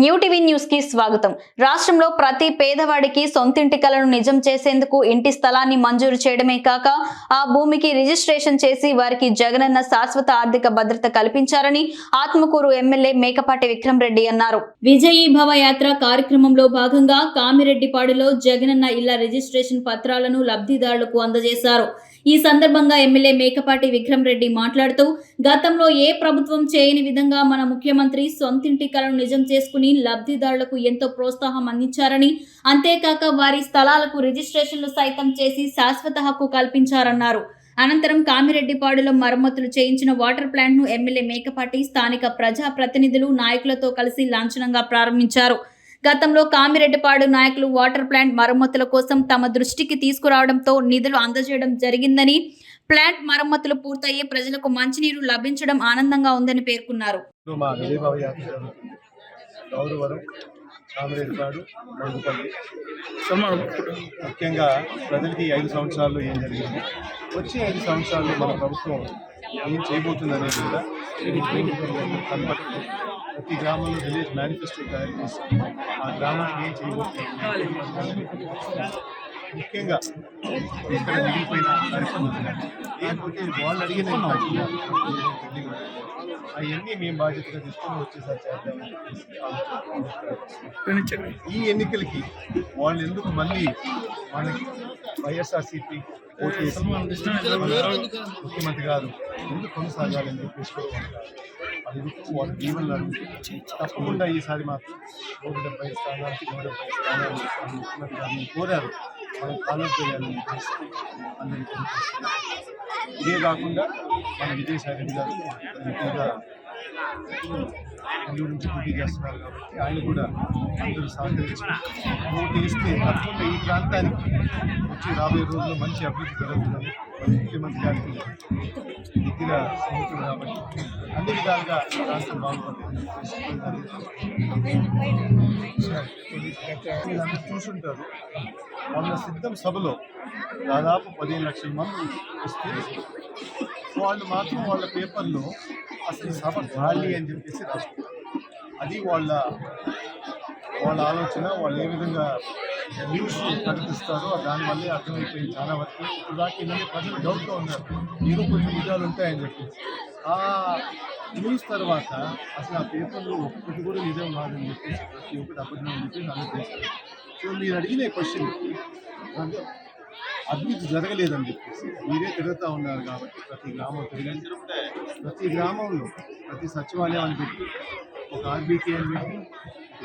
New TV న్యూస్కి స్వాగతం. రాష్ట్రంలో ప్రతి పేదవాడికి సొంతింటి కలను నిజం చేసేందుకు ఇంటి స్థలాన్ని మంజూరు చేయడమే కాక ఆ భూమికి రిజిస్ట్రేషన్ చేసి వారికి జగనన్న శాశ్వత ఆర్థిక భద్రత కల్పించారని ఆత్మకూరు ఎమ్మెల్యే మేకపాటి విక్రమ్ రెడ్డి అన్నారు. విజయీ భవ యాత్ర కార్యక్రమంలో భాగంగా కామిరెడ్డిపాడులో జగనన్న ఇళ్ళ రిజిస్ట్రేషన్ పత్రాలను లబ్ధిదారులకు అందజేశారు. ఈ సందర్భంగా ఎమ్మెల్యే మేకపాటి విక్రమ్ రెడ్డి మాట్లాడుతూ గతంలో ఏ ప్రభుత్వం చేయని విధంగా మన ముఖ్యమంత్రి సొంతింటి కలను నిజం చేసుకుని లబ్ధిదారులకు ఎంతో ప్రోత్సాహం అందించారని అంతేకాక వారి స్థలాలకు రిజిస్ట్రేషన్లు సైతం చేసి శాశ్వత హక్కు కల్పించారన్నారు. అనంతరం కామిరెడ్డిపాడులో మరమ్మతులు చేయించిన వాటర్ ప్లాంట్ను ఎమ్మెల్యే మేకపాటి స్థానిక ప్రజా ప్రతినిధులు నాయకులతో కలిసి లాంఛనంగా ప్రారంభించారు. గతంలో కామిరెడ్డిపాడు నాయకులు వాటర్ ప్లాంట్ మరమ్మతుల కోసం తమ దృష్టికి తీసుకురావడంతో నిధులు అందజేయడం జరిగిందని ప్లాంట్ మరమ్మతులు పూర్తయ్యి ప్రజలకు మంచినీరు లభించడం ఆనందంగా ఉందని పేర్కొన్నారు. ముఖ్యంగా ప్రజలకి ఐదు సంవత్సరాల్లో ఏం జరిగింది? వచ్చే ఐదు సంవత్సరాల్లో మన ప్రభుత్వం ఏం చేయబోతుంది అనేది కూడా కనపడుతుంది ప్రతి గ్రామంలో విలేజ్ మేనిఫెస్టో తయారు చేసి ఆ గ్రామానికి ఏం చేయబోతుంది ముఖ్యంగా ఇక్కడ మిగిలిపోయిన లేకపోతే వాళ్ళు అడిగిన అవన్నీ మేము బాధ్యతగా తీసుకొని వచ్చేసారి చేద్దామని ఈ ఎన్నికలకి వాళ్ళు ఎందుకు మళ్ళీ మనకి వైఎస్ఆర్సీపీ ఓటు వేసి ముఖ్యమంత్రి గారు ఎందుకు కొనసాగాలని చెప్పేసి కూడా అడుగుతూ వాళ్ళ దీవెనలు అడుగుతూ తప్పకుండా ఈసారి మాత్రం నూట డెబ్బై స్థానాలు నూట డెబ్బై స్థానాలు ముఖ్యమంత్రి గారిని కోరారు. మనం కాలం చేయాలని చెప్పేసి అందరికీ ఇదే కాకుండా మన విజయసాయి రెడ్డి గారు ఎక్కువగా నెల్లూరు పోటీ చేస్తున్నారు కాబట్టి ఆయన కూడా అందరూ సహకరించి పోటీ ఇస్తే తప్పకుండా ఈ ప్రాంతానికి వచ్చి రాబోయే రోజుల్లో మంచి అభివృద్ధి జరుగుతుంది ముఖ్యమంత్రి గారికి దగ్గర స్నేహితుడు కాబట్టి అన్ని విధాలుగా రాష్ట్రం ప్రాంతం బాగుపడుతుంది అందరూ చూసుంటారు మొన్న సిద్ధం సభలో దాదాపు పదిహేను లక్షల మంది వస్తే వాళ్ళు మాత్రం వాళ్ళ పేపర్లో అసలు సభ అని చెప్పేసి రాసుకుంటారు అది వాళ్ళ వాళ్ళ ఆలోచన వాళ్ళు ఏ విధంగా న్యూస్ ప్రకటిస్తారో దానివల్లే అర్థమైపోయింది చాలా వరకు. ఇప్పుడు దాకా ఏంటంటే ప్రజలు డౌట్గా ఉన్నారు ఏదో కొంచెం నిజాలు ఉంటాయని చెప్పేసి. ఆ న్యూస్ తర్వాత అసలు ఆ పేపర్లో ఒక్కటి కూడా నిజం కాదని చెప్పేసి ప్రతి ఒక్కటి అబద్ధం అని చెప్పేసి అందరూ చేస్తారు సో మీరు అడిగిన క్వశ్చన్ అభివృద్ధి జరగలేదని చెప్పేసి మీరే తిరుగుతూ ఉన్నారు కాబట్టి ప్రతి గ్రామం తిరిగి ప్రతి గ్రామంలో ప్రతి సచివాలయం అని పెట్టి ఒక ఆర్బీకే అని పెట్టి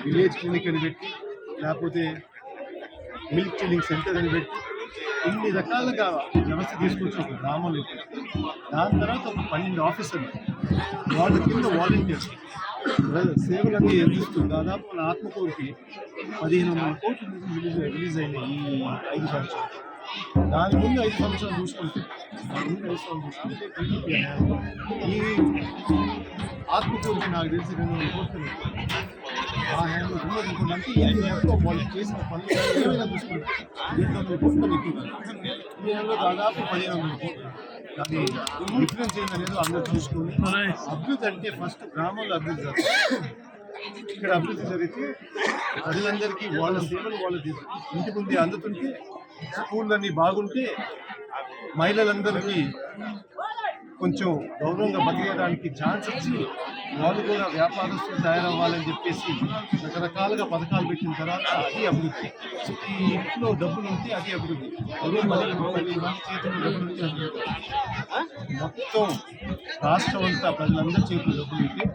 విలేజ్ క్లినిక్ అని పెట్టి లేకపోతే మిల్క్ చిల్లింగ్ సెంటర్ అని పెట్టి ఇన్ని రకాలుగా వ్యవస్థ తీసుకొచ్చి ఒక గ్రామంలో దాని తర్వాత ఒక పన్నెండు ఆఫీసర్లు వాళ్ళ కింద వాలంటీర్స్ సేవలన్నీ అందిస్తూ దాదాపు మన పదిహేను వందల కోట్లు రిలీజ్ రిలీజ్ అయినాయి ఈ ఐదు సంవత్సరాలు. దాని ముందు ఐదు సంవత్సరాలు చూసుకుంటే దాని ముందు ఐదు సంవత్సరాలు చూసుకుంటే టీడీపీ ఈ ఆత్మకూరుకి నాకు తెలిసి రెండు వందల ఆ హ్యాండ్ రెండు వందల కోట్లు అంటే వాళ్ళు చేసిన పనులు ఏమైనా చూసుకుంటారు రెండు వందల ఎక్కువ ఈ హ్యాండ్లో దాదాపు పదిహేను వందల కోట్లు. అది డిఫరెన్స్ ఏంటనేది అందరూ చూసుకుని అభివృద్ధి అంటే ఫస్ట్ గ్రామంలో అభివృద్ధి జరుగుతుంది. ఇక్కడ అభివృద్ధి జరిగితే ప్రజలందరికీ వాళ్ళ సేవలు వాళ్ళు తీసు- ఇంటి ముందే అందుతుంటే స్కూళ్ళన్నీ బాగుంటే మహిళలందరికీ కొంచెం గౌరవంగా బతికేయడానికి ఛాన్స్ ఇచ్చి వాళ్ళు కూడా వ్యాపారస్తులు తయారవ్వాలని చెప్పేసి రకరకాలుగా పథకాలు పెట్టిన తర్వాత అది అభివృద్ధి. ఈ ఇంట్లో డబ్బులు ఉంటే అది అభివృద్ధి. అదే పది చేతుల్లో డబ్బులు ఉంటే అభివృద్ధి మొత్తం రాష్ట్రం అంతా ప్రజలందరి చేతుల్లో డబ్బులు ఉంటే